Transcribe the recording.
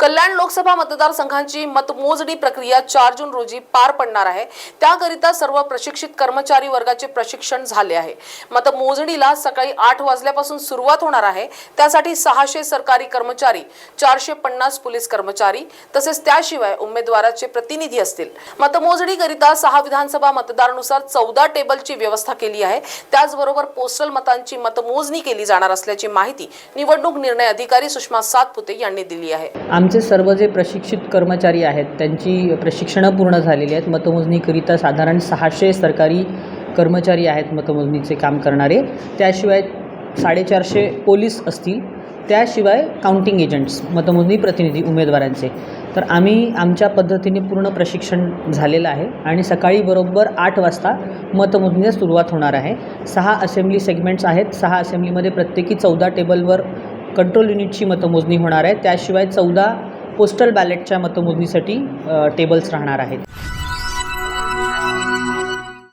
कल्याण लोकसभा मतदारसंघांची मतमोजणी प्रक्रिया चार जून रोजी पार पडणार आहे. त्याकरिता सर्व प्रशिक्षित कर्मचारी वर्गाचे प्रशिक्षण झाले आहे. मतमोजणीला सकाळी आठ वाजल्यापासून सुरुवात होणार आहे. त्यासाठी सहाशे सरकारी कर्मचारी चारशे पन्नास पोलीस कर्मचारी तसेच त्याशिवाय उमेदवाराचे प्रतिनिधी असतील. मतमोजणीकरिता सहा विधानसभा मतदारानुसार चौदा टेबलची व्यवस्था केली आहे. त्याचबरोबर पोस्टल मतांची मतमोजणी केली जाणार असल्याची माहिती निवडणूक निर्णय अधिकारी सुषमा सातपुते यांनी दिली आहे. आमचे सर्व जे प्रशिक्षित कर्मचारी आहेत त्यांची प्रशिक्षणं पूर्ण झालेली आहेत. मतमोजणीकरिता साधारण सहाशे सरकारी कर्मचारी आहेत मतमोजणीचे काम करणारे. त्याशिवाय साडेचारशे पोलीस असतील. त्याशिवाय काउंटिंग एजंट्स मतमोजणी प्रतिनिधी उमेदवारांचे. तर आम्ही आमच्या पद्धतीने पूर्ण प्रशिक्षण झालेलं आहे आणि सकाळी बरोबर आठ वाजता मतमोजणीला सुरुवात होणार आहे. सहा असेंब्ली सेगमेंट्स आहेत. सहा असेंब्लीमध्ये प्रत्येकी चौदा टेबलवर कंट्रोल युनिटची मतमोजणी होणार आहे. त्याशिवाय चौदा पोस्टल बॅलेटच्या मतमोजणीसाठी टेबल्स राहणार आहेत.